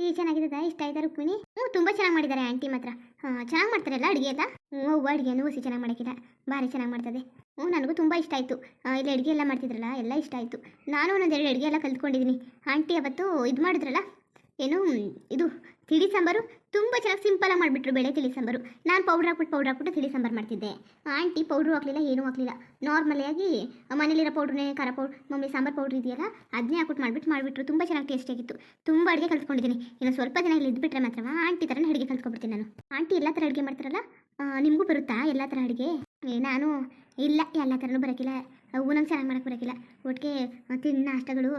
ಈ ಚೆನ್ನಾಗಿದೆ ಇಷ್ಟ ಆಯ್ತಾ ರುಕ್ಮಿಣಿ? ಹ್ಞೂ ತುಂಬ ಚೆನ್ನಾಗಿ ಮಾಡಿದ್ದಾರೆ ಆಂಟಿ ಮಾತ್ರ. ಹಾಂ, ಚೆನ್ನಾಗಿ ಮಾಡ್ತಾರಲ್ಲ ಅಡುಗೆ ಎಲ್ಲ? ಹ್ಞೂ ಅಡುಗೆ ಹುಸಿ ಚೆನ್ನಾಗಿ ಮಾಡೋಕ್ಕಿಲ್ಲ ಭಾರಿ ಚೆನ್ನಾಗಿ ಮಾಡ್ತದೆ. ಹ್ಞೂ ನನಗೂ ತುಂಬ ಇಷ್ಟ ಆಯಿತು. ಇಲ್ಲಿ ಅಡುಗೆ ಎಲ್ಲ ಮಾಡ್ತಿದ್ರಲ್ಲ, ಎಲ್ಲ ಇಷ್ಟ ಆಯಿತು. ನಾನು ಒಂದೊಂದೆರಡು ಅಡುಗೆ ಎಲ್ಲ ಕಲ್ತ್ಕೊಂಡಿದ್ದೀನಿ. ಆಂಟಿ ಅವತ್ತು ಇದು ಮಾಡಿದ್ರಲ್ಲ? ಏನು, ಇದು, ತಿಳಿ ಸಾಂಬಾರು? ತುಂಬ ಚೆನ್ನಾಗಿ ಸಿಂಪಲಾಗಿ ಮಾಡಿಬಿಟ್ರು ಬೆಳೆ ತಿಳಿ ಸಾಂಬಾರು. ನಾನು ಪೌಡ್ರ್ ಹಾಕ್ಬಿಟ್ಟು ಪೌಡ್ರ್ ಹಾಕ್ಬಿಟ್ಟು ತಿಳಿ ಸಾಂಬಾರು ಮಾಡ್ತಿದ್ದೆ. ಆಂಟಿ ಪೌಡ್ರು ಹಾಕಲಿಲ್ಲ, ಏನೂ ಹಾಕಲಿಲ್ಲ. ನಾರ್ಮಲಿಯಾಗಿ ಮನೇಲಿರೋ ಪೌಡ್ರನ್ನೇ ಖಾರ ಪೌಡ್ರ್ ಮಮ್ಮಿ ಸಾಂಬಾರು ಪೌಡ್ರ್ ಇದೆಯಲ್ಲ ಅದನ್ನೇ ಹಾಕ್ಬಿಟ್ಟು ಮಾಡಿಬಿಟ್ಟು ಮಾಡಿಬಿಟ್ರು. ತುಂಬ ಚೆನ್ನಾಗಿ ಟೇಸ್ಟಿಯಾಗಿತ್ತು ತುಂಬ ಅಡುಗೆ ಕಲ್ತ್ಕೊಂಡಿದ್ದೀನಿ. ಇನ್ನು ಸ್ವಲ್ಪ ದಿನ ಇಲ್ಲಿ ಇದ್ಬಿಟ್ರೆ ಮಾತ್ರ ಆಂಟಿ ಥರನೇ ಅಡುಗೆ ಕಲ್ತ್ಕೊಬಿಡ್ತೀನಿ ನಾನು. ಆಂಟಿ ಎಲ್ಲ ಥರ ಅಡುಗೆ ಮಾಡ್ತಾರಲ್ಲ? ನಿಮಗೂ ಬರುತ್ತಾ ಎಲ್ಲ ಥರ ಅಡುಗೆ? ನಾನು ಇಲ್ಲ, ಎಲ್ಲ ಥರನೂ ಬರೋಕ್ಕಿಲ್ಲ ಒಂದೊಂದು ಚೆನ್ನಾಗಿ ಮಾಡೋಕ್ಕೆ ಬರೋಕ್ಕಿಲ್ಲ ಒಟ್ಟಿಗೆ ತಿನ್ನ ನಾಷ್ಟಗಳು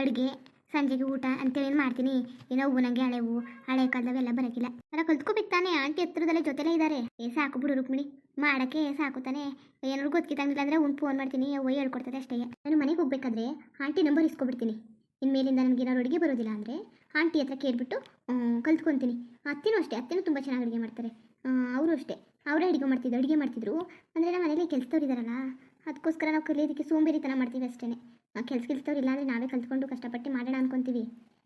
ಅಡುಗೆ. ಸಂಜೆಗೆ ಊಟ ಅಂತೇಳಿ ಮಾಡ್ತೀನಿ. ಏನೋ ಹೂವು ಹಳೆ ಹಳೆವು ಹಳೆ ಕಾಲದವೆಲ್ಲ ಬರೋಕ್ಕಿಲ್ಲ ಅಲ್ಲ ಕಲ್ತ್ಕೋಬೇಕು ತಾನೇ ಆಂಟಿ ಹತ್ರದಲ್ಲೇ ಜೊತೆಲೇ ಇದ್ದಾರೆ ಏ, ಸಾಕು ಬಿಡು ರುಕ್ಮಿಣಿ. ಮಾಡೋಕ್ಕೆ ಸಾಕು ತಾನೇ ಏನಾದ್ರು ಗೊತ್ತಿತ್ತಂಗಿಲ್ಲ ಅಂದರೆ ಒಂದು ಫೋನ್ ಮಾಡ್ತೀನಿ. ಅವ್ವ ಹೇಳ್ಕೊಡ್ತದೆ ಅಷ್ಟೇ. ನಾನು ಮನೆಗೆ ಹೋಗ್ಬೇಕಾದ್ರೆ ಆಂಟಿ ನಂಬರ್ ಇಸ್ಕೊಬಿಡ್ತೀನಿ. ಇನ್ಮೇಲಿಂದ ನನಗೆ ಏನಾದ್ರು ಅಡುಗೆ ಬರೋದಿಲ್ಲ ಅಂದರೆ ಆಂಟಿ ಹತ್ರ ಕೇಳಿಬಿಟ್ಟು ಕಲ್ತ್ಕೊತೀನಿ. ಅತ್ತೆನೂ ಅಷ್ಟೇ. ಅತ್ತೆನೂ ತುಂಬ ಚೆನ್ನಾಗಿ ಅಡುಗೆ ಮಾಡ್ತಾರೆ. ಅವರು ಅಷ್ಟೇ. ಅವರೇ ಅಡುಗೆ ಮಾಡ್ತಿದ್ರು ಅಡುಗೆ ಮಾಡ್ತಿದ್ರು. ಅಂದರೆ ನಮ್ಮ ಮನೇಲಿ ಕೆಲಸದವ್ರು ಇದ್ದಾರಲ್ಲ ಅದಕ್ಕೋಸ್ಕರ ನಾವು ಕಲಿಯೋದಕ್ಕೆ ಸೋಂಬೇರಿತನ ಮಾಡ್ತೀವಿ ಅಷ್ಟೇ ಕೆಲಸ ಕೆಲಸದವ್ರು ಇಲ್ಲ ಅಂದರೆ ನಾವೇ ಕಲ್ತ್ಕೊಂಡು ಕಷ್ಟಪಟ್ಟು ಮಾಡೋಣ ಅನ್ಕೊಂತೀವಿ.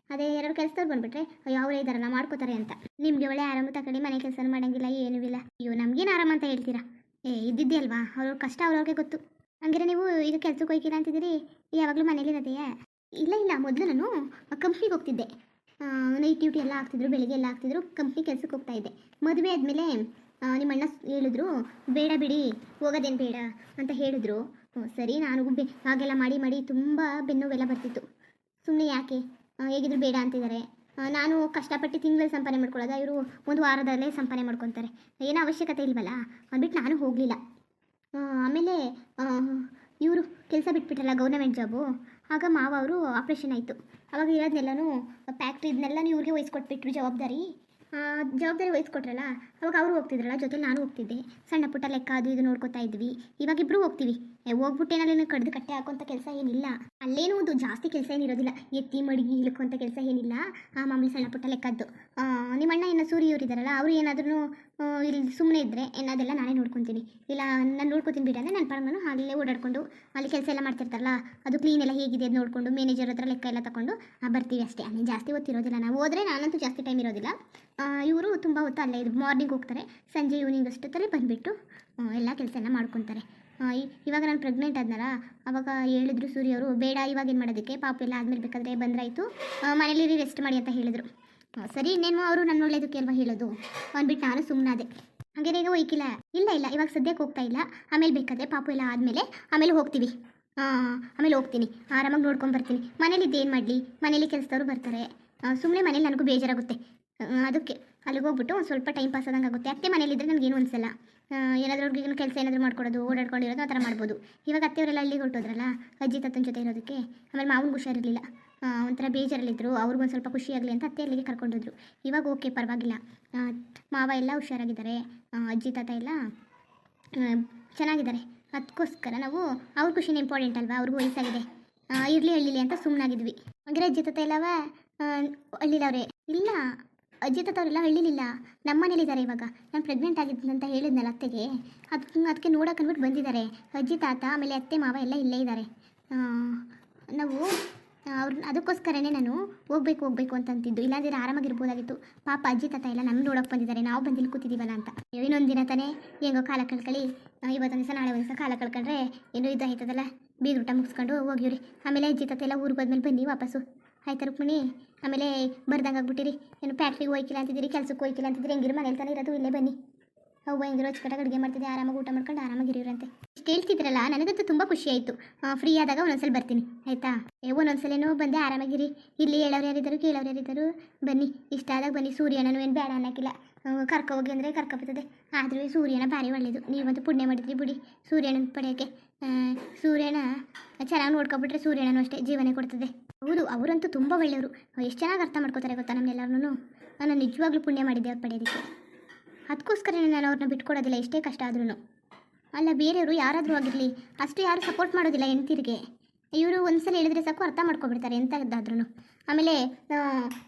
ಅದೇ ಎರಡು ಕೆಲಸದವ್ರು ಬಂದ್ಬಿಟ್ರೆ, ಅಯ್ಯೋ, ಅವರೇ ಇದ್ದಾರಲ್ಲ ಮಾಡ್ಕೋತಾರೆ ಅಂತ. ನಿಮಗೆ ಒಳ್ಳೆ ಆರಾಮ ತಗೊಳ್ಳಿ, ಮನೆ ಕೆಲಸ ಮಾಡೋಂಗಿಲ್ಲ, ಏನೂ ಇಲ್ಲ. ಅಯ್ಯೋ, ನಮಗೇನು ಆರಾಮ ಅಂತ ಹೇಳ್ತೀರಾ? ಏ, ಇದ್ದಿದ್ದೆ ಅಲ್ವಾ? ಅವ್ರ ಕಷ್ಟ ಅವ್ರವ್ರಿಗೆ ಗೊತ್ತು. ಹಂಗಾರೆ ನೀವು ಈಗ ಕೆಲ್ಸಕ್ಕೆ ಹೋಗ್ತೀರ ಅಂತಿದ್ದೀರಿ? ಯಾವಾಗಲೂ ಮನೇಲಿರೋದೆಯಾ ಇಲ್ಲ ಇಲ್ಲ, ಮೊದಲು ನಾನು ಕಂಪ್ನಿಗೆ ಹೋಗ್ತಿದ್ದೆ. ನೈಟ್ ಡ್ಯೂಟಿ ಎಲ್ಲ ಆಗ್ತಿದ್ರು ಬೆಳಿಗ್ಗೆ ಎಲ್ಲ ಆಗ್ತಿದ್ರು ಕಂಪ್ನಿ ಕೆಲಸಕ್ಕೆ ಹೋಗ್ತಾ ಇದ್ದೆ. ಮದುವೆ ಆದಮೇಲೆ ನಿಮ್ಮ ಅಣ್ಣ ಹೇಳಿದ್ರು, ಬೇಡ ಬಿಡಿ, ಹೋಗೋದೇನು ಬೇಡ ಅಂತ ಹೇಳಿದ್ರು. ಸರಿ, ನಾನು ಬೆ ಹಾಗೆಲ್ಲ ಮಾಡಿ ಮಾಡಿ ತುಂಬ ಬೆನ್ನೋವೆಲ್ಲ ಬರ್ತಿತ್ತು. ಸುಮ್ಮನೆ ಯಾಕೆ? ಹೇಗಿದ್ರು ಬೇಡ ಅಂತಿದ್ದಾರೆ. ನಾನು ಕಷ್ಟಪಟ್ಟು ತಿಂಗಳಲ್ಲಿ ಸಂಪಾದನೆ ಮಾಡ್ಕೊಳ್ಳೋದ? ಇವರು ಒಂದು ವಾರದಲ್ಲೇ ಸಂಪಾದನೆ ಮಾಡ್ಕೊತಾರೆ. ಏನೋ ಅವಶ್ಯಕತೆ ಇಲ್ವಲ್ಲ? ಅಂದ್ಬಿಟ್ಟು ನಾನು ಹೋಗಲಿಲ್ಲ. ಆಮೇಲೆ ಇವರು ಕೆಲಸ ಬಿಟ್ಬಿಟ್ರಲ್ಲ ಗೌರ್ಮೆಂಟ್ ಜಾಬು? ಆಗ ಮಾವ ಅವರು ಆಪ್ರೇಷನ್ ಆಯಿತು. ಅವಾಗ ಇರೋದನ್ನೆಲ್ಲನೂ ಫ್ಯಾಕ್ಟ್ರಿ ಇದನ್ನೆಲ್ಲನೂ ಇವ್ರಿಗೆ ವಹಿಸ್ಕೊಟ್ಬಿಟ್ರು ಜವಾಬ್ದಾರಿ. ಜವಾಬ್ದಾರಿ ವಹಿಸ್ಕೊಟ್ರಲ್ಲ? ಅವಾಗ ಅವರು ಹೋಗ್ತಿದ್ರಲ್ಲ ಜೊತೆ ನಾನು ಹೋಗ್ತಿದ್ದೆ. ಸಣ್ಣ ಪುಟ್ಟ ಲೆಕ್ಕ ಅದು ಇದು ನೋಡ್ಕೊತಾ ಇದ್ವಿ. ಇವಾಗ ಇಬ್ರು ಹೋಗ್ತೀವಿ. ಏ, ಹೋಗ್ಬಿಟ್ಟು ಏನಾದ್ರು ಕಡ್ದು ಕಟ್ಟೆ ಹಾಕೋಂಥ ಕೆಲಸ ಏನಿಲ್ಲ. ಅಲ್ಲೇನೂ ಒಂದು ಜಾಸ್ತಿ ಕೆಲಸ ಏನಿರೋದಿಲ್ಲ ಎತ್ತಿ ಮಡಗಿ ಇಳ್ಕೊಂಥ ಕೆಲಸ ಏನಿಲ್ಲ. ಆ ಮಾಮೂಲಿ ಸಣ್ಣ ಪುಟ್ಟ ಲೆಕ್ಕದ್ದು. ನಿಮ್ಮ ಅಣ್ಣ ಏನು ಇದ್ದಾರಲ್ಲ ಅವರು ಏನಾದ್ರೂ ಇಲ್ಲಿ ಸುಮ್ಮನೆ ಇದ್ದರೆ ಏನಾದೆಲ್ಲ ನಾನೇ ನೋಡ್ಕೊತೀನಿ. ಇಲ್ಲ ನಾನು ನೋಡ್ಕೊತೀನಿ ಬಿಡ ಅಂದರೆ ನನ್ನ ಪರಮನು ಅಲ್ಲೇ ಓಡಾಡ್ಕೊಂಡು ಅಲ್ಲಿ ಕೆಲಸ ಎಲ್ಲ ಮಾಡ್ತಿರ್ತಾರಲ್ಲ ಅದು ಕ್ಲೀನ್ ಎಲ್ಲ ಹೇಗಿದೆ ಅದು ನೋಡಿಕೊಂಡು ಮ್ಯಾನೇಜರ್ ಹತ್ರ ಲೆಕ್ಕ ಎಲ್ಲ ತಗೊಂಡು ಬರ್ತೀವಿ ಅಷ್ಟೇ. ಅಲ್ಲಿ ಜಾಸ್ತಿ ಹೊತ್ತಿರೋದಿಲ್ಲ ನಾವು. ಹೋದರೆ ನಾನಂತೂ ಜಾಸ್ತಿ ಟೈಮ್ ಇರೋದಿಲ್ಲ. ಇವರು ತುಂಬ ಹೊತ್ತು ಅಲ್ಲೇ ಇದು ಮಾರ್ನಿಂಗ್ ಹೋಗ್ತಾರೆ ಸಂಜೆ ಈವ್ನಿಂಗ್ ಅಷ್ಟೊತ್ತಲ್ಲಿ ಬಂದುಬಿಟ್ಟು ಎಲ್ಲ ಕೆಲಸ ಎಲ್ಲ ಮಾಡ್ಕೊತಾರೆ. ಇವಾಗ ನಾನು ಪ್ರೆಗ್ನೆಂಟ್ ಆದ್ನಲ್ಲ, ಅವಾಗ ಹೇಳಿದ್ರು ಸೂರ್ಯ ಅವರು ಬೇಡ, ಇವಾಗ ಏನು ಮಾಡೋದಕ್ಕೆ? ಪಾಪ ಎಲ್ಲ ಆದ್ಮೇಲೆ ಬೇಕಾದರೆ ಬಂದ್ರಾಯ್ತು. ಮನೇಲಿ ರೆಸ್ಟ್ ಮಾಡಿ ಅಂತ ಹೇಳಿದರು. ಸರಿ, ಇನ್ನೇನು ಅವರು ನನ್ನ ಒಳ್ಳೇದಕ್ಕೆ ಅಲ್ವಾ ಹೇಳೋದು? ಅಂದ್ಬಿಟ್ಟು ನಾನು ಸುಮ್ಮನಾದೆ ಹಾಗೆ ಈಗ ಹೋಯ್ಕಿಲ್ಲ. ಇಲ್ಲ ಇಲ್ಲ, ಇವಾಗ ಸದ್ಯಕ್ಕೆ ಹೋಗ್ತಾ ಇಲ್ಲ. ಆಮೇಲೆ ಬೇಕಾದರೆ ಪಾಪು ಎಲ್ಲ ಆದಮೇಲೆ, ಆಮೇಲೆ ಹೋಗ್ತೀವಿ. ಆಮೇಲೆ ಹೋಗ್ತೀನಿ. ಆರಾಮಾಗಿ ನೋಡ್ಕೊಂಡು ಬರ್ತೀನಿ. ಮನೇಲಿ ಏನು ಮಾಡಲಿ? ಮನೇಲಿ ಕೆಲಸದವರು ಬರ್ತಾರೆ. ಸುಮ್ಮನೆ ಮನೇಲಿ ನನಗೂ ಬೇಜಾರಾಗುತ್ತೆ. ಅದಕ್ಕೆ ಅಲ್ಲಿಗೆ ಹೋಗ್ಬಿಟ್ಟು ಒಂದು ಸ್ವಲ್ಪ ಟೈಮ್ ಪಾಸ್ ಆದಂಗೆ ಆಗುತ್ತೆ. ಅತ್ತೆ ಮನೇಲಿದ್ದರೆ ನನಗೇನು ಅನಿಸಲ್ಲ. ಏನಾದರೂ ಅವ್ರಿಗೆ ಕೆಲಸ ಏನಾದರೂ ಮಾಡ್ಕೊಡೋದು, ಓಡಾಡ್ಕೊಂಡಿರೋದು ಆ ಥರ ಮಾಡ್ಬೋದು. ಇವಾಗ ಅತ್ತೆಯವರೆಲ್ಲ ಅಲ್ಲಿಗೆ ಹೊರಟೋದ್ರಲ್ಲ ಅಜ್ಜಿ ತಾತನ ಜೊತೆ ಇರೋದಕ್ಕೆ. ಆಮೇಲೆ ಮಾವನಿಗೆ ಹುಷಾರಿರಲಿಲ್ಲ. ಒಂಥರ ಬೇಜಾರಲ್ಲಿದ್ದರು ಅವ್ರಿಗೊಂದು ಸ್ವಲ್ಪ ಖುಷಿಯಾಗಲಿ ಅಂತ ಅತ್ತೆ ಅಲ್ಲಿಗೆ ಕರ್ಕೊಂಡೋದ್ರು. ಇವಾಗ ಓಕೆ, ಪರವಾಗಿಲ್ಲ. ಮಾವ ಎಲ್ಲ ಹುಷಾರಾಗಿದ್ದಾರೆ. ಅಜ್ಜಿ ತಾತ ಎಲ್ಲ ಚೆನ್ನಾಗಿದ್ದಾರೆ. ಅದಕ್ಕೋಸ್ಕರ ನಾವು ಅವ್ರ ಖುಷಿನ ಇಂಪಾರ್ಟೆಂಟ್ ಅಲ್ವಾ? ಅವ್ರಿಗೂ ವಯಸ್ಸಾಗಿದೆ. ಇರಲಿ ಹಳ್ಳಿಲಿ ಅಂತ ಸುಮ್ಮನಾಗಿದ್ವಿ ಅಂದರೆ ಅಜ್ಜಿ ತಾತ ಎಲ್ಲವ ಅವರೇ, ಇಲ್ಲ ಅಜ್ಜಿ ತಾತವರೆಲ್ಲ ಹಳ್ಳಿಲಿಲ್ಲ ನಮ್ಮ ಮನೇಲಿದ್ದಾರೆ ಇವಾಗ. ನಾನು ಪ್ರೆಗ್ನೆಂಟ್ ಆಗಿದ್ದೀನಿ ಅಂತ ಹೇಳಿದ್ನಲ್ಲ ಅತ್ತೆಗೆ. ಅದಕ್ಕೆ ಅದಕ್ಕೆ ನೋಡೋಕೆ ಅಂದ್ಬಿಟ್ಟು ಬಂದಿದ್ದಾರೆ. ಅಜ್ಜಿ ತಾತ ಆಮೇಲೆ ಅತ್ತೆ ಮಾವ ಎಲ್ಲ ಇಲ್ಲೇ ಇದ್ದಾರೆ. ನಾವು, ಅವ್ರ, ಅದಕ್ಕೋಸ್ಕರನೇ ನಾನು ಹೋಗ್ಬೇಕು ಹೋಗ್ಬೇಕು ಅಂತಂತಿದ್ದು. ಇಲ್ಲಾಂದ್ರೆ ಆರಾಮಾಗಿರ್ಬೋದಾಗಿತ್ತು. ಪಾಪ ಅಜ್ಜಿ ತಾತ ಎಲ್ಲ ನಮ್ಮ ನೋಡೋಕೆ ಬಂದಿದ್ದಾರೆ. ನಾವು ಬಂದಿಲ್ಲಿ ಕೂತಿದ್ದೀವಲ್ಲ ಅಂತ. ಇನ್ನೊಂದು ದಿನ ತಾನೇ ಹೆಂಗೋ ಕಾಲ ಕಳ್ಕೊಳ್ಳಿ ಇವತ್ತು ಇವತ್ತೊಂದು ದಿವಸ ನಾಳೆ ಒಂದು ದಿವಸ ಕಾಲ ಕಳ್ಕೊಂಡ್ರೆ ಏನೋ ಬೀದಿ ಊಟ ಮುಗಿಸ್ಕೊಂಡು ಹೋಗಿವ್ರಿ ಆಮೇಲೆ ಅಜ್ಜಿ ತಾತ ಎಲ್ಲ ಊರಿಗೆ ಹೋದ್ಮೇಲೆ ಬನ್ನಿ ವಾಪಸ್ಸು. ಆಯ್ತಾ ರುಕ್ಮಿಣಿ ಆಮೇಲೆ ಬರ್ದಂಗೆ ಆಗ್ಬಿಟ್ಟಿರಿ. ಏನು ಫ್ಯಾಕ್ಟ್ರಿಗೆ ಹೋಯ್ಕಿಲ್ಲ ಅಂತಿದ್ದೀರಿ, ಕೆಲ್ಸಕ್ಕೆ ಹೋಯ್ಕಿಲ್ಲ ಅಂತಿದ್ದೀರಿ, ಹೆಂಗಿರು ಮನೇಲಿ ತಾನೇ ಇರೋದು, ಇಲ್ಲೇ ಬನ್ನಿ. ಅವ್ವ ಹೆಂಗಿರೋ ಅಚ್ಚುಕಟ್ಟಾಗಿ ಅಡುಗೆ ಮಾಡ್ತಿದ್ದೆ, ಆರಾಮಾಗಿ ಊಟ ಮಾಡ್ಕೊಂಡು ಆರಾಮಾಗಿ ಇರೋರಂತೆ ಇಷ್ಟು ಹೇಳ್ತಿದ್ರಲ್ಲ, ನನಗಂತೂ ತುಂಬ ಖುಷಿ ಆಯಿತು. ಫ್ರೀ ಆದಾಗ ಒಂದೊಂದ್ಸಲ ಬರ್ತೀನಿ, ಆಯಿತಾ? ಏ, ಒಂದೊಂದ್ಸಲೇನೋ ಬಂದೆ ಆರಾಮಾಗಿರಿ ಇಲ್ಲಿ ಹೇಳೋರು ಯಾರಿದ್ದರು, ಕೇಳೋರು ಯಾರಿದ್ದರು, ಬನ್ನಿ. ಇಷ್ಟ ಆದಾಗ ಬನ್ನಿ ಸೂರ್ಯನೂ ಏನು ಬೇಡ ಅನ್ನೋಕ್ಕಿಲ್ಲ. ಕರ್ಕೊ ಹೋಗಿ ಅಂದರೆ ಕರ್ಕೊಬರ್ತದೆ ಆದರೂ ಸೂರ್ಯನ ಭಾರಿ ಒಳ್ಳೆಯದು ನೀವಂತೂ ಪುಣ್ಯ ಮಾಡಿದ್ರಿ ಬಿಡಿ. ಸೂರ್ಯನ ಪಡೆಯೋಕ್ಕೆ. ಸೂರ್ಯ ಚೆನ್ನಾಗಿ ನೋಡ್ಕೊಬಿಟ್ರೆ ಸೂರ್ಯನೂ ಅಷ್ಟೇ ಜೀವನ ಕೊಡ್ತದೆ. ಹೌದು, ಅವರಂತೂ ತುಂಬ ಒಳ್ಳೆಯವರು. ಎಷ್ಟು ಚೆನ್ನಾಗಿ ಅರ್ಥ ಮಾಡ್ಕೋತಾರೆ ಗೊತ್ತಾ ನಮ್ಮನ್ನೆಲ್ಲರೂ ನಾನು ನಿಜವಾಗ್ಲೂ ಪುಣ್ಯ ಮಾಡಿದ್ದೆ ಅವ್ರು ಪಡೆಯೋದಕ್ಕೆ ಅದಕ್ಕೋಸ್ಕರನೇ ನಾನು ಅವ್ರನ್ನ ಬಿಟ್ಕೊಡೋದಿಲ್ಲ, ಎಷ್ಟೇ ಕಷ್ಟ ಆದ್ರೂ ಅಲ್ಲ, ಬೇರೆಯವರು ಯಾರಾದರೂ ಆಗಿರಲಿ, ಅಷ್ಟು ಯಾರು ಸಪೋರ್ಟ್ ಮಾಡೋದಿಲ್ಲ ಹೆಣ್ತಿರಿಗೆ ಇವರು ಒಂದ್ಸಲ ಹೇಳಿದ್ರೆ ಸಾಕು, ಅರ್ಥ ಮಾಡ್ಕೊಬಿಡ್ತಾರೆ ಎಂಥದ್ದಾದ್ರೂ ಆಮೇಲೆ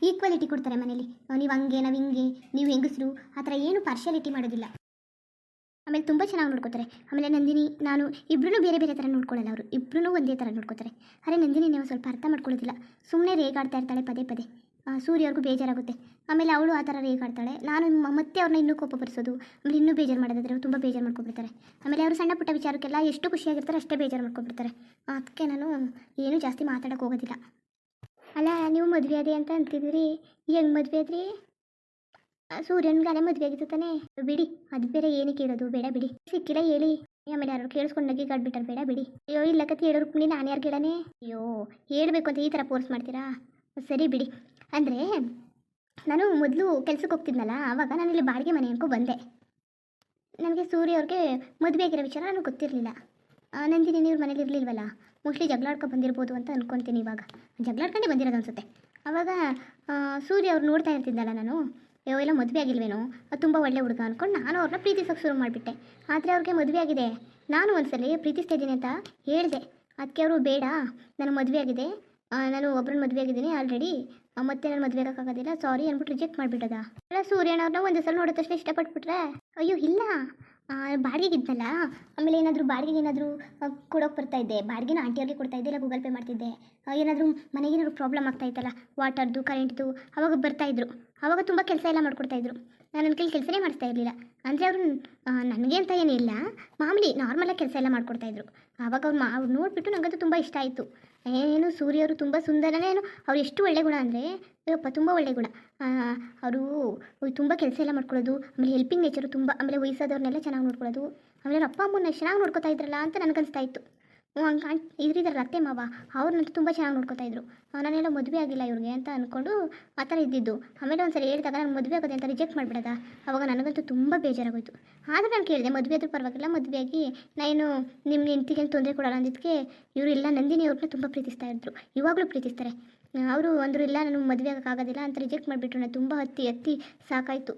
ಈಕ್ವಾಲಿಟಿ ಕೊಡ್ತಾರೆ ಮನೇಲಿ. ನೀವು ಹಂಗೆ, ನಾವು ಹಿಂಗೆ, ನೀವು ಹೆಂಗಸರು, ಆ ಥರ ಏನು ಪಾರ್ಶಾಲಿಟಿ ಮಾಡೋದಿಲ್ಲ. ಆಮೇಲೆ ತುಂಬ ಚೆನ್ನಾಗಿ ನೋಡ್ಕೋತಾರೆ. ಆಮೇಲೆ ನಂದಿನಿ, ನಾನು ಇಬ್ಬರೂ ಬೇರೆ ಬೇರೆ ಥರ ನೋಡ್ಕೊಳ್ಳಲ್ಲ ಅವರು. ಇಬ್ಬರೂ ಒಂದೇ ಥರ ನೋಡ್ಕೋತಾರೆ. ಅರೆ ನಂದಿನಿ ನೀವು ಸ್ವಲ್ಪ ಅರ್ಥ ಮಾಡ್ಕೊಳ್ಳೋದಿಲ್ಲ ಸುಮ್ಮನೆ ರೇಗಾಡ್ತಾ ಇರ್ತಾಳೆ ಪದೇ ಪದೇ. ಸೂರ್ಯವ್ರಿಗೂ ಬೇಜಾರಾಗುತ್ತೆ. ಆಮೇಲೆ ಅವಳು ಆ ಥರ ರೇಗಾಡ್ತಾಳೆ. ನಾನು ಮತ್ತೆ ಅವ್ರನ್ನ ಇನ್ನೂ ಕೋಪ ಬರಿಸೋದು ಆಮೇಲೆ ಇನ್ನೂ ಬೇಜಾರು ಮಾಡೋದಾದ್ರೆ ತುಂಬ ಬೇಜಾರು ಮಾಡ್ಕೊಬಿಡ್ತಾರೆ ಆಮೇಲೆ ಅವರು ಸಣ್ಣ ಪುಟ್ಟ ವಿಚಾರಕ್ಕೆಲ್ಲ ಎಷ್ಟು ಖುಷಿಯಾಗಿರ್ತಾರೆ ಅಷ್ಟೇ ಬೇಜಾರು ಮಾಡ್ಕೊಬಿಡ್ತಾರೆ ಅದಕ್ಕೆ ನಾನು ಏನು ಜಾಸ್ತಿ ಮಾತಾಡೋಕೆ ಹೋಗೋದಿಲ್ಲ. ಅಲ್ಲ, ನೀವು ಮದುವೆ ಅದೇ ಅಂತ ಅಂತಿದ್ದೀರಿ ಹೆಂಗೆ ಮದುವೆ ಆದ್ರಿ? ಸೂರ್ಯನ್ಗಾನೆ ಮದುವೆ ಆಗಿತ್ತು ತಾನೇ. ಬಿಡಿ, ಅದು ಬೇರೆ ಏನಕ್ಕೆ ಕೇಳೋದು, ಬೇಡ ಬಿಡಿ. ಸಿಕ್ಕಿಲ್ಲ ಹೇಳಿ. ಆಮೇಲೆ ಯಾರು ಕೇಳಿಸ್ಕೊಂಡಾಗಿ ಗಾಡ್ಬಿಟ್ಟಾರೆ ಬೇಡ ಬಿಡಿ. ಅಯ್ಯೋ, ಇಲ್ಲ ಕತ್ತಿ ಹೇಳೋರು ಕುಣಿ ನಾನು ಯಾರು ಕೇಳನೆ? ಅಯ್ಯೋ, ಹೇಳ್ಬೇಕು ಅಂತ ಈ ಥರ ಫೋರ್ಸ್ ಮಾಡ್ತೀರಾ? ಸರಿ ಬಿಡಿ. ಅಂದರೆ, ನಾನು ಮೊದಲು ಕೆಲ್ಸಕ್ಕೆ ಹೋಗ್ತಿದ್ನಲ್ಲ, ಆವಾಗ ನಾನು ಇಲ್ಲಿ ಬಾಡಿಗೆ ಮನೆ ಅನ್ಕೊ ಬಂದೆ. ನನಗೆ ಸೂರ್ಯ ಅವ್ರಿಗೆ ಮದುವೆ ಆಗಿರೋ ವಿಚಾರ ನನಗೆ ಗೊತ್ತಿರಲಿಲ್ಲ. ನಂದಿನಿ ಇವ್ರ ಮನೇಲಿ ಇರಲಿಲ್ವಲ್ಲ ಮೋಸ್ಟ್ಲಿ ಜಗಳಾಡ್ಕೊ ಬಂದಿರ್ಬೋದು ಅಂತ ಅನ್ಕೊತೀನಿ ಇವಾಗ. ಜಗಳಾಡ್ಕೊಂಡೇ ಬಂದಿರೋದು ಅನ್ಸುತ್ತೆ. ಆವಾಗ ಸೂರ್ಯ ಅವ್ರು ನೋಡ್ತಾ ಇರ್ತಿದ್ದಲ್ಲ ನಾನು ಅಯ್ಯೋ ಎಲ್ಲ ಮದುವೆ ಆಗಿಲ್ವೇನೋ? ಅದು ತುಂಬ ಒಳ್ಳೆ ಹುಡುಗ ಅಂದ್ಕೊಂಡು ನಾನು ಅವ್ರನ್ನ ಪ್ರೀತಿಸೋಕೆ ಶುರು ಮಾಡಿಬಿಟ್ಟೆ. ಆದರೆ ಅವ್ರಿಗೆ ಮದುವೆ ಆಗಿದೆ. ನಾನು ಒಂದ್ಸಲಿ ಪ್ರೀತಿಸ್ತಾ ಇದ್ದೀನಿ ಅಂತ ಹೇಳಿದೆ. ಅದಕ್ಕೆ ಅವರು, ಬೇಡ, ನನಗೆ ಮದುವೆ ಆಗಿದೆ. ನಾನು ಒಬ್ಬರನ್ನ ಮದುವೆ ಆಗಿದ್ದೀನಿ ಆಲ್ರೆಡಿ ಮತ್ತೆ ನಾನು ಮದುವೆ ಆಗೋಕ್ಕಾಗೋದಿಲ್ಲ. ಸಾರಿ ಅಂದ್ಬಿಟ್ಟು ರಿಜೆಕ್ಟ್ ಮಾಡಿಬಿಟ್ಟದ. ಅಲ್ಲ ಸೂರ್ಯನವ್ರನ್ನ ಒಂದು ಸಲ ನೋಡಿದ ತಕ್ಷಣ ಇಷ್ಟಪಟ್ಬಿಟ್ರೆ? ಅಯ್ಯೋ, ಇಲ್ಲ. ಬಾಡಿಗೆಗೆ ಇದ್ನಲ್ಲ? ಆಮೇಲೆ ಏನಾದರೂ ಬಾಡಿಗೆಗೆ ಏನಾದರೂ ಕೊಡೋಕೆ ಬರ್ತಾ ಇದ್ದೆ. ಬಾಡಿಗೆನ ಆಂಟಿಯವ್ರಿಗೆ ಕೊಡ್ತಾ ಇದ್ದೆ, ಇಲ್ಲ ಗೂಗಲ್ ಪೇ ಮಾಡ್ತಿದ್ದೆ. ಏನಾದರೂ ಮನೆಗೆ ಏನಾದರೂ ಪ್ರಾಬ್ಲಮ್ ಆಗ್ತಾ ಇತ್ತಲ್ಲ? ವಾಟರ್ದು ಕರೆಂಟ್ದು ಅವಾಗ ಬರ್ತಾಯಿದ್ರು ಅವಾಗ ತುಂಬ ಕೆಲಸ ಎಲ್ಲ ಮಾಡ್ಕೊಡ್ತಾಯಿದ್ರು ನಾನು ನನ್ನ ಕೈಲಿ ಕೆಲಸನೇ ಮಾಡಿಸ್ತಾ ಇರಲಿಲ್ಲ. ಅಂದರೆ ಅವರು ನನಗೆ ಅಂತ ಏನಿಲ್ಲ ಮಾಮೂಲಿ ನಾರ್ಮಲಾಗಿ ಕೆಲಸ ಎಲ್ಲ ಮಾಡ್ಕೊಡ್ತಾಯಿದ್ರು ಆವಾಗ ಅವ್ರು ಮಾ, ಅವ್ರು ನೋಡಿಬಿಟ್ಟು ನನಗಂತೂ ತುಂಬ ಇಷ್ಟ ಆಯಿತು. ಏನು ಸೂರ್ಯ ಅವರು ತುಂಬ ಸುಂದರನೇ ಏನು, ಅವ್ರು ಎಷ್ಟು ಒಳ್ಳೆ ಗುಣ ಅಂದರೆ, ಅಯ್ಯಪ್ಪ, ತುಂಬ ಒಳ್ಳೆ ಗುಣ. ಅವರು ತುಂಬ ಕೆಲಸ ಎಲ್ಲ ಮಾಡ್ಕೊಳ್ಳೋದು, ಆಮೇಲೆ ಹೆಲ್ಪಿಂಗ್ ನೇಚರು ತುಂಬ, ಆಮೇಲೆ ವಯಸ್ಸಾದವ್ರನ್ನೆಲ್ಲ ಚೆನ್ನಾಗಿ ನೋಡ್ಕೊಳ್ಳೋದು, ಆಮೇಲೆ ಅಪ್ಪ ಅಮ್ಮನ ಚೆನ್ನಾಗಿ ನೋಡ್ಕೊತಾ ಇದ್ರಲ್ಲ ಅಂತ ನನಗನ್ನಿಸ್ತಾ ಇತ್ತು. ಇದ್ರಿದಾರಲ್ಲ ಅತ್ತೆ ಮಾವ. ಅವ್ರನ್ನಂತೂ ತುಂಬ ಚೆನ್ನಾಗಿ ನೋಡ್ಕೊತಾ ಇದ್ರು. ನಾನೆಲ್ಲ ಮದುವೆ ಆಗಿಲ್ಲ ಇವ್ರಿಗೆ ಅಂತ ಅಂದ್ಕೊಂಡು ಆ ಥರ ಇದ್ದಿದ್ದು. ಆಮೇಲೆ ಒಂದ್ಸರಿ ಹೇಳಿದಾಗ ನಾನು ಮದುವೆ ಆಗೋದೆ ಅಂತ ರಿಜೆಕ್ಟ್ ಮಾಡಿಬಿಡೋದ. ಅವಾಗ ನನಗಂತೂ ತುಂಬ ಬೇಜಾರಾಗೋಯ್ತು. ಆದರೆ ನಾನು ಕೇಳಿದೆ, ಮದುವೆ ಆದರೂ ಪರವಾಗಿಲ್ಲ, ಮದುವೆಯಾಗಿ ನಾನು ನಿಮ್ಮ ಹೆಂಡ್ತಿಗೆ ತೊಂದರೆ ಕೊಡೋಣ ಅಂದಿದ್ದಕ್ಕೆ ಇವರು ಇಲ್ಲ, ನಂದಿನಿ ಅವ್ರನ್ನ ತುಂಬ ಪ್ರೀತಿಸ್ತಾ ಇದ್ರು. ಇವಾಗಲೂ ಪ್ರೀತಿಸ್ತಾರೆ. ಅವರು ಅಂದರು, ಇಲ್ಲ, ನಾನು ಮದುವೆ ಆಗೋಕ್ಕಾಗೋದಿಲ್ಲ. ಅಂತ ರಿಜೆಕ್ಟ್ ಮಾಡಿಬಿಟ್ರು. ನಾನು ತುಂಬ ಹತ್ತಿ ಹತ್ತಿ ಸಾಕಾಯಿತು.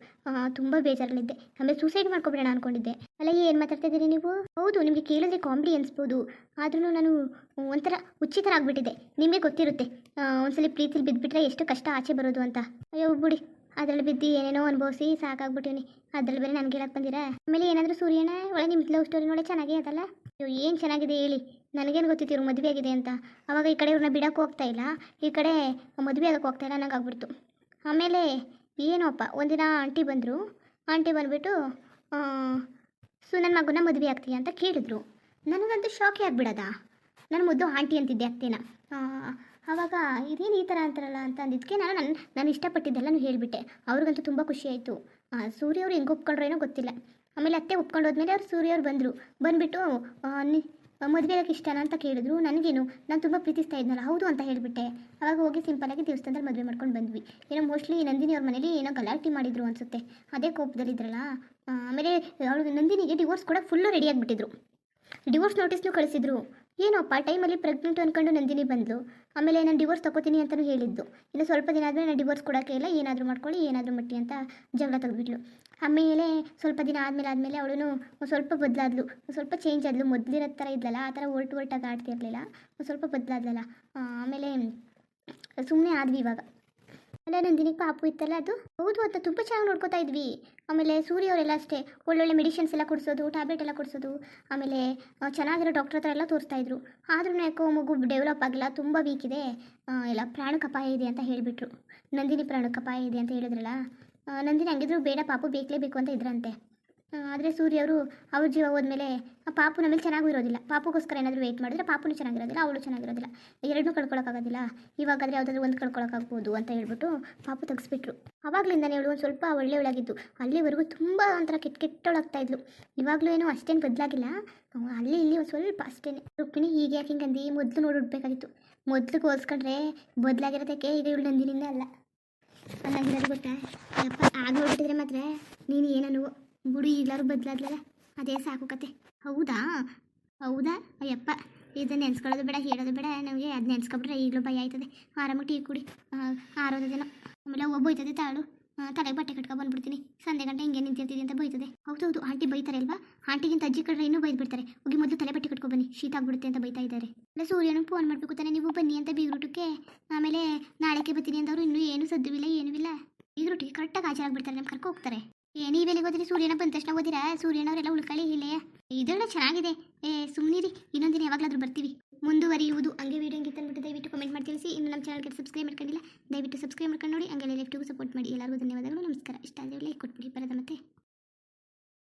ತುಂಬ ಬೇಜಾರಲ್ಲಿದ್ದೆ. ಆಮೇಲೆ ಸೂಸೈಡ್ ಮಾಡ್ಕೊಬಿಡೋಣ ಅಂದ್ಕೊಂಡಿದ್ದೆ ಅಲ್ಲ, ಏನು ಮಾತಾಡ್ತಾ ಇದ್ದೀರಿ ನೀವು? ಹೌದು, ನಿಮಗೆ ಕೇಳಿದ್ರೆ ಕಾಮಿಡಿ ಅನಿಸ್ಬೋದು. ಆದ್ರೂ ನಾನು ಒಂಥರ ಉಚಿತರ ಆಗಿಬಿಟ್ಟಿದೆ ನಿಮಗೆ ಗೊತ್ತಿರುತ್ತೆ. ಒಂದ್ಸಲಿ ಪ್ರೀತಿಲಿ ಬಿದ್ದುಬಿಟ್ರೆ ಎಷ್ಟು ಕಷ್ಟ ಆಚೆ ಬರೋದು ಅಂತ. ಅಯ್ಯೋ ಬಿಡಿ ಅದರಲ್ಲಿ ಬಿದ್ದು ಏನೇನೋ ಅನುಭವಿಸಿ ಸಾಕಾಗ್ಬಿಟ್ಟಿನಿ. ಅದ್ರಲ್ಲಿ ಬೇರೆ ನನಗೆ ಹೇಳಕ್ಕೆ ಬಂದಿರಾ? ಆಮೇಲೆ ಏನಾದರೂ ಸೂರ್ಯನ ಒಳ್ಳೆ ನಿಮ್ಮ ಲವ್ ಸ್ಟೋರಿ ನೋಡೇ ಚೆನ್ನಾಗೇ ಅದಲ್ಲ? ಅಯ್ಯೋ, ಏನು ಚೆನ್ನಾಗಿದೆ ಹೇಳಿ. ನನಗೇನು ಗೊತ್ತಿತ್ತು ಇವ್ರಿಗೆ ಮದುವೆ ಆಗಿದೆ ಅಂತ. ಅವಾಗ ಈ ಕಡೆ ಇವ್ರನ್ನ ಬಿಡೋಕೆ ಹೋಗ್ತಾ ಇಲ್ಲ. ಈ ಕಡೆ ಮದುವೆ ಆಗೋಕೆ ಹೋಗ್ತಾ ಇಲ್ಲ, ನಂಗೆ ಆಗ್ಬಿಡ್ತು. ಆಮೇಲೆ ಏನೋಪ್ಪ, ಒಂದಿನ ಆಂಟಿ ಬಂದರು. ಆಂಟಿ ಬಂದುಬಿಟ್ಟು ಸೊ ನನ್ನ ಮಗನ ಮದುವೆ ಆಗ್ತೀಯ? ಅಂತ ಕೇಳಿದ್ರು. ನನಗಂತೂ ಶಾಕೇ ಆಗಿಬಿಡದ? ನಾನು ಮುದ್ದು ಆಂಟಿ ಅಂತಿದ್ದೆ ಅತ್ತೇನ ಆವಾಗ ಇದೇನು ಈ ಥರ ಅಂತಾರಲ್ಲ? ಅಂತ ಅಂದಿದ್ದಕ್ಕೆ ನಾನು ನನ್ನ ನಾನು ಇಷ್ಟಪಟ್ಟಿದ್ದೆಲ್ಲನೂ ಹೇಳಿಬಿಟ್ಟೆ. ಅವ್ರಿಗಂತೂ ತುಂಬ ಖುಷಿ ಆಯಿತು. ಸೂರ್ಯ ಅವರು ಹೆಂಗೆ ಒಪ್ಕೊಂಡ್ರೇನೋ ಗೊತ್ತಿಲ್ಲ. ಆಮೇಲೆ ಅತ್ತೆ ಒಪ್ಕೊಂಡು ಹೋದ್ಮೇಲೆ ಅವ್ರು ಸೂರ್ಯ ಅವ್ರು ಬಂದರು. ಬಂದುಬಿಟ್ಟು ನಿ ಮದುವೆ ಆಗಕ್ಕೆ ಇಷ್ಟನಾ ಅಂತ ಕೇಳಿದ್ರು. ನನಗೇನು? ನಾನು ತುಂಬ ಪ್ರೀತಿಸ್ತಾ ಇದ್ನಲ್ಲ, ಹೌದು ಅಂತ ಹೇಳಿಬಿಟ್ಟೆ. ಅವಾಗ ಹೋಗಿ ಸಿಂಪಲಾಗಿ ದೇವಸ್ಥಾನದಲ್ಲಿ ಮದುವೆ ಮಾಡ್ಕೊಂಡು ಬಂದ್ವಿ. ಏನೋ ಮೋಸ್ಟ್ಲಿ ನಂದಿನಿ ಅವ್ರ ಮನೇಲಿ ಏನೋ ಗಲಾಟೆ ಮಾಡಿದ್ರು ಅನ್ಸುತ್ತೆ. ಅದೇ ಕೋಪದಲ್ಲಿದ್ರಲ್ಲ? ಆಮೇಲೆ ಅವಳು ನಂದಿನಿಗೆ ಡಿವೋರ್ಸ್ ಕೂಡ ಫುಲ್ಲು ರೆಡಿ ಆಗಿಬಿಟ್ಟಿದ್ರು. ಡಿವೋರ್ಸ್ ನೋಟಿಸ್ನು ಕಳಿಸಿದ್ರು. ಏನೋಪ್ಪ, ಟೈಮಲ್ಲಿ ಪ್ರೆಗ್ನೆಂಟ್ ಅಂದ್ಕೊಂಡು ನಂದಿನಿ ಬಂದಳು ಆಮೇಲೆ ನಾನು ಡಿವೋರ್ಸ್ ತಗೋತೀನಿ ಅಂತಲೂ ಹೇಳಿದ್ದು. ಇನ್ನು ಸ್ವಲ್ಪ ದಿನ ಆದಮೇಲೆ ನಾನು ಡಿವೋರ್ಸ್ ಕೊಡೋಕ್ಕೆ ಇಲ್ಲ, ಏನಾದರೂ ಮಾಡ್ಕೊಳ್ಳಿ, ಏನಾದರೂ ಮಟ್ಟಿ ಅಂತ ಜಗಳ ತೆಗೆದ್ಬಿಟ್ಲು. ಆಮೇಲೆ ಸ್ವಲ್ಪ ದಿನ ಆದಮೇಲೆ ಆದಮೇಲೆ ಅವಳು ಸ್ವಲ್ಪ ಬದಲಾದ್ಲು. ಸ್ವಲ್ಪ ಚೇಂಜ್ ಆದ್ಲು. ಮೊದಲಿರೋ ಥರ ಇದ್ಲಲ್ಲ, ಆ ಥರ ಒರ್ಟು ಒರ್ಟಾಗಿ ಆಡ್ತಿರಲಿಲ್ಲ ಸ್ವಲ್ಪ ಬದಲಾದ್ಲಲ್ಲ. ಆಮೇಲೆ ಸುಮ್ಮನೆ ಆದ್ವಿ ಇವಾಗ. ಅಲ್ಲ ನಂದಿನಿಗೆ ಪಾಪು ಇತ್ತಲ್ಲ ಅದು? ಹೌದು ಅಂತ ತುಂಬ ಚೆನ್ನಾಗಿ ನೋಡ್ಕೋತಾ ಇದ್ವಿ. ಆಮೇಲೆ ಸೂರ್ಯ ಅವರೆಲ್ಲ ಅಷ್ಟೇ, ಒಳ್ಳೊಳ್ಳೆ ಮೆಡಿಷನ್ಸ್ ಎಲ್ಲ ಕೊಡಿಸೋದು ಟ್ಯಾಬ್ಲೆಟ್ ಎಲ್ಲ ಕೊಡಿಸೋದು, ಆಮೇಲೆ ಚೆನ್ನಾಗಿರೋ ಡಾಕ್ಟರ್ ಹತ್ರ ಎಲ್ಲ ತೋರಿಸ್ತಾ ಇದ್ರು. ಆದ್ರೂ ಯಾಕೋ ಮಗು ಡೆವಲಪ್ ಆಗಿಲ್ಲ, ತುಂಬ ವೀಕ್ ಇದೆ. ಎಲ್ಲ ಪ್ರಾಣಕ್ಕೆ ಅಪಾಯ ಇದೆ ಅಂತ ಹೇಳಿಬಿಟ್ರು. ನಂದಿನಿ ಪ್ರಾಣಕ್ಕೆ ಅಪಾಯ ಇದೆ ಅಂತ ಹೇಳಿದ್ರಲ್ಲ? ನಂದಿನಿ ಹಂಗಿದ್ರು ಬೇಡ, ಪಾಪು ಬೇಕಲೇಬೇಕು ಅಂತ ಇದ್ರಂತೆ. ಆದರೆ ಸೂರ್ಯ ಅವರು ಜೀವ ಹೋದ್ಮೇಲೆ ಪಾಪು ನಮ್ಮಲ್ಲಿ ಚೆನ್ನಾಗೂ ಇರೋದಿಲ್ಲ. ಪಾಪುಗೋಸ್ಕರ ಏನಾದರೂ ವೆಯ್ಟ್ ಮಾಡಿದ್ರೆ ಪಾಪುನು ಚೆನ್ನಾಗಿರೋದಿಲ್ಲ, ಅವಳು ಚೆನ್ನಾಗಿರೋದಿಲ್ಲ. ಎರಡನ್ನೂ ಕಳ್ಕೊಳಕ್ಕಾಗೋದಿಲ್ಲ. ಇವಾಗಾದರೆ ಯಾವುದಾದ್ರೂ ಒಂದು ಕಳ್ಕೊಳಕ್ಕಾಗ್ಬೋದು ಅಂತ ಹೇಳ್ಬಿಟ್ಟು ಪಾಪು ತೆಗೆಸ್ಬಿಟ್ರು. ಅವಾಗಲಿಂದನೇ ಅವಳು ಒಂದು ಸ್ವಲ್ಪ ಒಳ್ಳೆ ಒಳಗಿದ್ದು ಅಲ್ಲಿವರೆಗೂ ತುಂಬ ಒಂಥರ ಕೆಟ್ಟ ಕೆಟ್ಟೊಳಗ್ತಾ ಇದ್ಲು. ಇವಾಗಲೂ ಏನೋ ಅಷ್ಟೇನು ಬದಲಾಗಿಲ್ಲ. ಅಲ್ಲಿ ಇಲ್ಲಿ ಒಂದು ಸ್ವಲ್ಪ ಅಷ್ಟೇ ರುಕ್ಮಿಣಿ ಹೀಗೆ ಯಾಕೆ ಹಿಂಗಂದು? ಮೊದಲು ನೋಡಿ ಹುಡ್ಬೇಕಾಗಿತ್ತು. ಮೊದಲು ಹೋಲ್ಸ್ಕೊಂಡ್ರೆ ಬದಲಾಗಿರೋದಕ್ಕೆ ಈಗ ಇವಳು ನಂದಿನಿಂದ ಅಲ್ಲ. ಅಲ್ಲಾಗಿರೋದು ಗೊತ್ತಾ? ಯಪ್ಪ, ಆಗ ಮಾತ್ರ ನೀನು ಏನನು ಬಿಡು ಎಲ್ಲರೂ ಬದಲಾದ್ಲಲ್ಲ ಅದೇ ಸಾಕು ಕತೆ. ಹೌದಾ? ಹೌದಾ? ಅಯ್ಯಪ್ಪ, ಇದು ನೆನ್ಸ್ಕೊಳ್ಳೋದು ಬೇಡ, ಹೇಳೋದು ಬೇಡ. ನಮಗೆ ಅದು ನೆನ್ಸ್ಕೊಬಿಟ್ರೆ ಈಗಲೂ ಭಯ ಆಯ್ತದೆ. ಆರಾಮಾಗಿ ಟೀ ಕುಡಿ. ಆರೋದೇನೋ ಆಮೇಲೆ ಒಬ್ಬ ಬೈತದೆ ತಾಳು. ತಲೆಗೆ ಬಟ್ಟೆ ಕಟ್ಕೊ ಬಂದ್ಬಿಡ್ತೀನಿ. ಸಂಜೆ ಗಂಟೆ ಹಿಂಗೆ ನಿಂತಿರ್ತೀನಿ ಅಂತ ಬೈತದೆ. ಹೌದು ಆಂಟಿ ಬೈತಾರೆ ಅಲ್ವಾ ಆಂಟಿಗಿಂತ ಅಜ್ಜಿ ಕಡ್ರೆ ಇನ್ನೂ ಬೈದ್ಬಿಡ್ತಾರೆ. ಹೋಗಿ ಮೊದಲು ತಲೆ ಬಟ್ಟೆ ಕಟ್ಕೊ ಬನ್ನಿ. ಶೀತ ಆಗ್ಬಿಡುತ್ತೆ ಅಂತ ಬೈತಾ ಇದ್ದಾರೆ. ಅಲ್ಲ, ಸೂರ್ಯನಿಗೆ ಫೋನ್ ಮಾಡಬೇಕು ತಾನೆ. ನೀವು ಬನ್ನಿ ಅಂತ ಬೀಗ್ರೂಟಕ್ಕೆ. ಆಮೇಲೆ ನಾಳೆಗೆ ಬರ್ತೀನಿ ಅಂದವರು ಇನ್ನೂ ಏನು ಸದ್ದುವಿಲ್ಲ, ಏನೂ ಇಲ್ಲ. ಬೀಗ್ರೂಟಿಗೆ ಕರೆಕ್ಟಾಗಿ ಹಾಜರಾಗ್ಬಿಡ್ತಾರೆ. ನಮ್ಮ ಕರ್ಕೊ ಹೋಗ್ತಾರೆ. ಏ ನೀವೆಲ್ಲಿಗೆ ಹೋದ್ರಿ? ಸೂರ್ಯನ ಬಂದ ತಕ್ಷಣ ಓದಿರಾ ಸೂರ್ಯನವರೆಲ್ಲ ಉಳ್ಕಳಿ ಇಲ್ಲೇ. ಇದೆಲ್ಲ ಚೆನ್ನಾಗಿದೆ. ಏ ಸುಮ್ಮನಿರಿ ಇನ್ನೊಂದಿನ ಯಾವಾಗಲಾದ್ರೂ ಬರ್ತೀವಿ. ಮುಂದುವರಿಯುವುದು ಹಂಗೆ ವೀಡಿಯೋ ಹಂಗೆ ತಂದ್ಬಿಟ್ಟು ದಯವಿಟ್ಟು ಕಮೆಂಟ್ ಮಾಡಿ ತಿಳಿಸಿ. ಇನ್ನು ನಮ್ಮ ಚಾನಲ್ಗೆ ಸಬ್ಸ್ಕ್ರೈಬ್ ಮಾಡ್ಕೊಂಡಿಲ್ಲ, ದಯವಿಟ್ಟು ಸಬ್ಸ್ಕ್ರೈಬ್ ಮಾಡ್ಕೊಂಡು ನೋಡಿ. ಹಂಗೆ ಲೈಫ್ಟಿಗೂ ಸಪೋರ್ಟ್ ಮಾಡಿ. ಎಲ್ಲರಿಗೂ ಧನ್ಯವಾದಗಳು. ನಮಸ್ಕಾರ. ಇಷ್ಟ ಆದರೆ ಲೈಕ್ ಕೊಟ್ಬಿಡಿ. ಬರೋದು